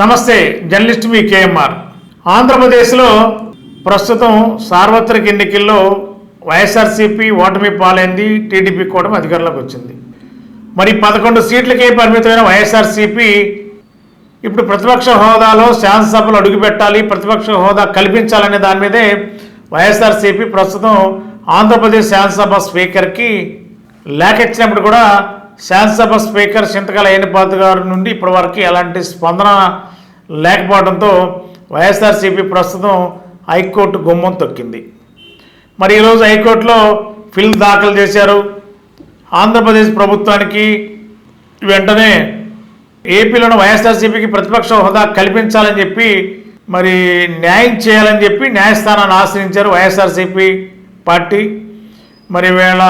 నమస్తే జర్నలిస్ట్ మీ కేఎంఆర్. ఆంధ్రప్రదేశ్లో ప్రస్తుతం సార్వత్రిక ఎన్నికల్లో వైఎస్ఆర్సీపీ ఓటమి పాలైంది టీడీపీ కూడా అధికారంలోకి వచ్చింది. మరి పదకొండు సీట్లకే పరిమితమైన వైఎస్ఆర్సీపీ ఇప్పుడు ప్రతిపక్ష హోదాలో శాసనసభలో అడుగుపెట్టాలి ప్రతిపక్ష హోదా కల్పించాలనే దాని మీదే వైఎస్ఆర్సీపీ ప్రస్తుతం ఆంధ్రప్రదేశ్ శాసనసభ స్పీకర్కి లేఖ ఇచ్చినప్పుడు కూడా శాసనసభ స్పీకర్ చింతకాల ఏనిపాత గారి నుండి ఇప్పటి వరకు ఎలాంటి స్పందన లేకపోవడంతో వైఎస్ఆర్సీపీ ప్రస్తుతం హైకోర్టు గుమ్మం తొక్కింది. మరి ఈరోజు హైకోర్టులో ఫిల్ దాఖలు చేశారు. ఆంధ్రప్రదేశ్ ప్రభుత్వానికి వెంటనే ఏపీలోని వైఎస్ఆర్సీపీకి ప్రతిపక్ష హోదా కల్పించాలని చెప్పి మరి న్యాయం చేయాలని చెప్పి న్యాయస్థానాన్ని ఆశ్రయించారు వైఎస్ఆర్సీపీ పార్టీ. మరి వీళ్ళ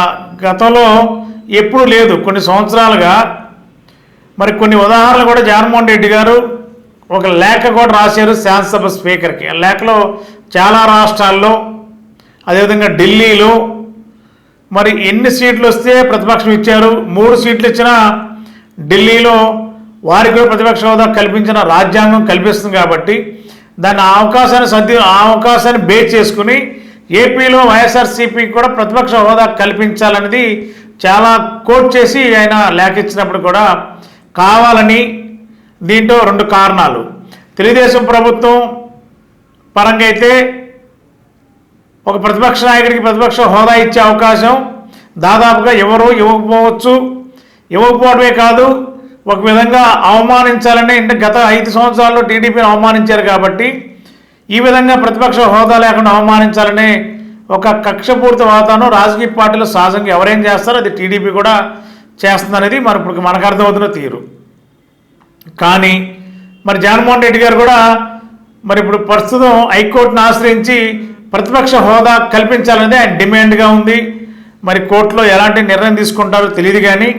గతంలో ఎప్పుడూ లేదు. కొన్ని సంవత్సరాలుగా మరి కొన్ని ఉదాహరణలు కూడా జగన్మోహన్ రెడ్డి గారు ఒక లేఖ కూడా రాశారు శాసనసభ స్పీకర్కి. ఆ లేఖలో చాలా రాష్ట్రాల్లో అదేవిధంగా ఢిల్లీలో మరి ఎన్ని సీట్లు వస్తే ప్రతిపక్షం ఇచ్చారు? మూడు సీట్లు ఇచ్చిన ఢిల్లీలో వారికి కూడా ప్రతిపక్ష హోదా కల్పించిన రాజ్యాంగం కల్పిస్తుంది కాబట్టి దాన్ని ఆ అవకాశాన్ని సద్ది ఆ అవకాశాన్ని బేస్ చేసుకుని ఏపీలో వైఎస్ఆర్సీపీకి కూడా ప్రతిపక్ష హోదా కల్పించాలనేది చాలా కోట్ చేసి ఆయన లేఖ ఇచ్చినప్పుడు కూడా కావాలని దీంట్లో రెండు కారణాలు. తెలుగుదేశం ప్రభుత్వం పరంగా అయితే ఒక ప్రతిపక్ష నాయకుడికి ప్రతిపక్ష హోదా ఇచ్చే అవకాశం దాదాపుగా ఎవరు ఇవ్వకపోవచ్చు. ఇవ్వకపోవడమే కాదు ఒక విధంగా అవమానించాలని అంటే గత ఐదు సంవత్సరాల్లో టీడీపీని అవమానించారు కాబట్టి ఈ విధంగా ప్రతిపక్ష హోదా లేకుండా అవమానించాలనే ఒక కక్షపూరిత వాతావరణం రాజకీయ పార్టీలు సహజంగా ఎవరేం చేస్తారో అది టీడీపీ కూడా చేస్తుందనేది మరి ఇప్పుడు మనకు అర్థమవుతున్న తీరు. కానీ మరి జగన్మోహన్ రెడ్డి గారు కూడా మరి ఇప్పుడు ప్రస్తుతం హైకోర్టును ఆశ్రయించి ప్రతిపక్ష హోదా కల్పించాలనేది ఆయన డిమాండ్గా ఉంది. మరి కోర్టులో ఎలాంటి నిర్ణయం తీసుకుంటారో తెలియదు కానీ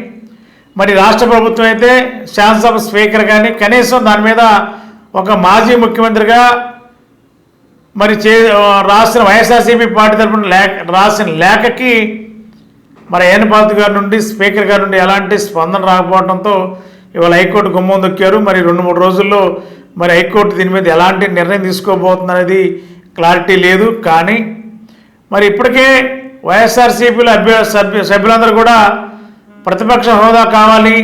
మరి రాష్ట్ర ప్రభుత్వం అయితే శాసనసభ స్పీకర్ కానీ కనీసం దాని మీద ఒక మాజీ ముఖ్యమంత్రిగా మరి చే రాసిన వైఎస్ఆర్సీపీ పార్టీ తరఫున లేఖ రాసిన లేఖకి మరి ఏనపాతి గారి నుండి స్పీకర్ గారి నుండి ఎలాంటి స్పందన రాకపోవడంతో ఇవాళ హైకోర్టు గుమ్మం దొక్కారు. మరి రెండు మూడు రోజుల్లో మరి హైకోర్టు దీని మీద ఎలాంటి నిర్ణయం తీసుకోబోతుంది అనేది క్లారిటీ లేదు. కానీ మరి ఇప్పటికే వైఎస్ఆర్సీపీలో అభ్య సభ్యు సభ్యులందరూ కూడా ప్రతిపక్ష హోదా కావాలి.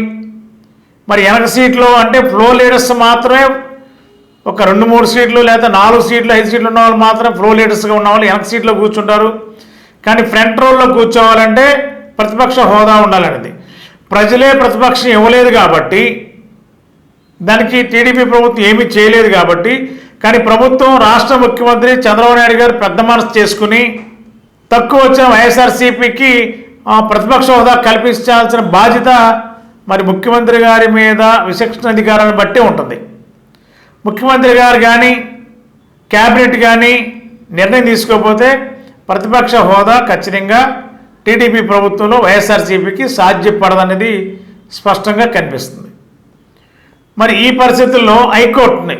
మరి వెనక సీట్లో అంటే ఫ్లో లీడర్స్ మాత్రమే ఒక రెండు మూడు సీట్లు లేదా నాలుగు సీట్లు ఐదు సీట్లు ఉన్న వాళ్ళు మాత్రం ఫ్లో లీడర్స్గా ఉన్న వాళ్ళు వెనక సీట్లో కూర్చుంటారు. కానీ ఫ్రంట్ రోల్లో కూర్చోవాలంటే ప్రతిపక్ష హోదా ఉండాలనేది. ప్రజలే ప్రతిపక్షం ఇవ్వలేదు కాబట్టి దానికి టీడీపీ ప్రభుత్వం ఏమీ చేయలేదు కాబట్టి కానీ ప్రభుత్వం రాష్ట్ర ముఖ్యమంత్రి చంద్రబాబు నాయుడు గారు పెద్ద మనసు చేసుకుని తక్కువ వచ్చిన వైఎస్ఆర్సీపీకి ప్రతిపక్ష హోదా కల్పించాల్సిన బాధ్యత మరి ముఖ్యమంత్రి గారి మీద విచక్షణ అధికారాన్ని బట్టి ఉంటుంది. ముఖ్యమంత్రి గారు కానీ క్యాబినెట్ కానీ నిర్ణయం తీసుకోకపోతే ప్రతిపక్ష హోదా ఖచ్చితంగా టీడీపీ ప్రభుత్వంలో వైఎస్ఆర్సీపీకి సాధ్యపడదనేది స్పష్టంగా కనిపిస్తుంది. మరి ఈ పరిస్థితుల్లో హైకోర్టుని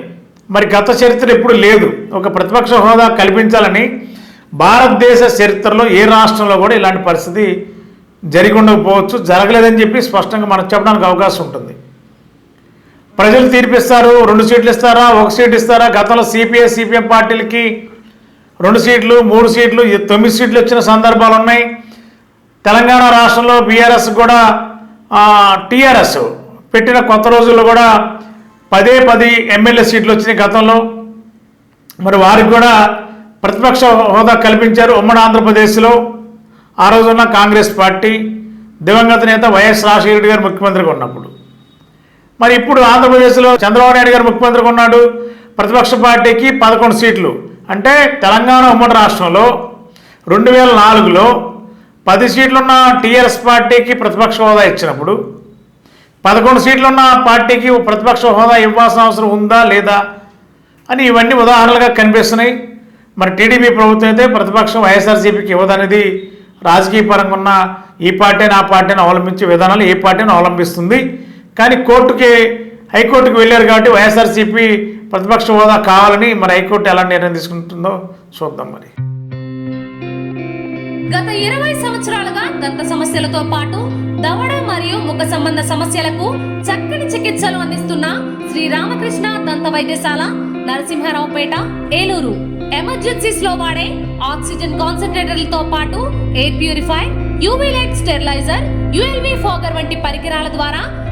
మరి గత చరిత్ర ఎప్పుడు లేదు. ఒక ప్రతిపక్ష హోదా కల్పించాలని భారతదేశ చరిత్రలో ఏ రాష్ట్రంలో కూడా ఇలాంటి పరిస్థితి జరిగి ఉండకపోవచ్చు జరగలేదని చెప్పి స్పష్టంగా మనం చెప్పడానికి అవకాశం ఉంటుంది. ప్రజలు తీర్పిస్తారు రెండు సీట్లు ఇస్తారా ఒక సీట్ ఇస్తారా? గతంలో సిపిఐ సిపిఎం పార్టీలకి రెండు సీట్లు మూడు సీట్లు తొమ్మిది సీట్లు వచ్చిన సందర్భాలు ఉన్నాయి. తెలంగాణ రాష్ట్రంలో బీఆర్ఎస్ కూడా టీఆర్ఎస్ పెట్టిన కొత్త రోజుల్లో కూడా పదే పది ఎమ్మెల్యే సీట్లు వచ్చినాయి గతంలో. మరి వారికి కూడా ప్రతిపక్ష హోదా కల్పించారు ఉమ్మడి ఆంధ్రప్రదేశ్లో. ఆ రోజున్న కాంగ్రెస్ పార్టీ దివంగత నేత వైఎస్ రాజశేఖర రెడ్డి గారు ముఖ్యమంత్రిగా ఉన్నప్పుడు. మరి ఇప్పుడు ఆంధ్రప్రదేశ్లో చంద్రబాబు నాయుడు గారు ముఖ్యమంత్రి ఉన్నాడు. ప్రతిపక్ష పార్టీకి పదకొండు సీట్లు. అంటే తెలంగాణ ఉమ్మడి రాష్ట్రంలో రెండు వేల నాలుగులో పది సీట్లున్న టీఆర్ఎస్ పార్టీకి ప్రతిపక్ష హోదా ఇచ్చినప్పుడు పదకొండు సీట్లున్న పార్టీకి ప్రతిపక్ష హోదా ఇవ్వాల్సిన అవసరం ఉందా లేదా అని ఇవన్నీ ఉదాహరణలుగా కనిపిస్తున్నాయి. మరి టీడీపీ ప్రభుత్వం అయితే ప్రతిపక్షం వైఎస్ఆర్సీపీకి ఇవ్వదనేది రాజకీయ పరంగా ఉన్న ఈ పార్టీని ఆ పార్టీని అవలంబించే విధానాలు ఏ పార్టీని అవలంబిస్తుంది. కానీ కోర్టుకి హైకోర్టుకి వెళ్ళారు కాబట్టి వైఎస్ఆర్సీపీ ప్రతిపక్ష హోదా కావాలని మరి హైకోర్టు ఎలా నిర్ణయం తీసుకుంటుందో చూద్దాం మరి. గత ఇరవై సంవత్సరాలుగా దంత సమస్యలతో పాటు దవడ మరియు ముఖ సంబంధ సమస్యలకు చక్కని చికిత్సలు అందిస్తున్న శ్రీ రామకృష్ణ దంత వైద్యశాల నరసింహారావుపేట ఏలూరు. ఎమర్జెన్సీస్లో వాడే ఆక్సిజన్ కాన్సన్ట్రేటర్లతో పాటు air purify UV light sterilizer ULV fogger వంటి పరికరాల ద్వారా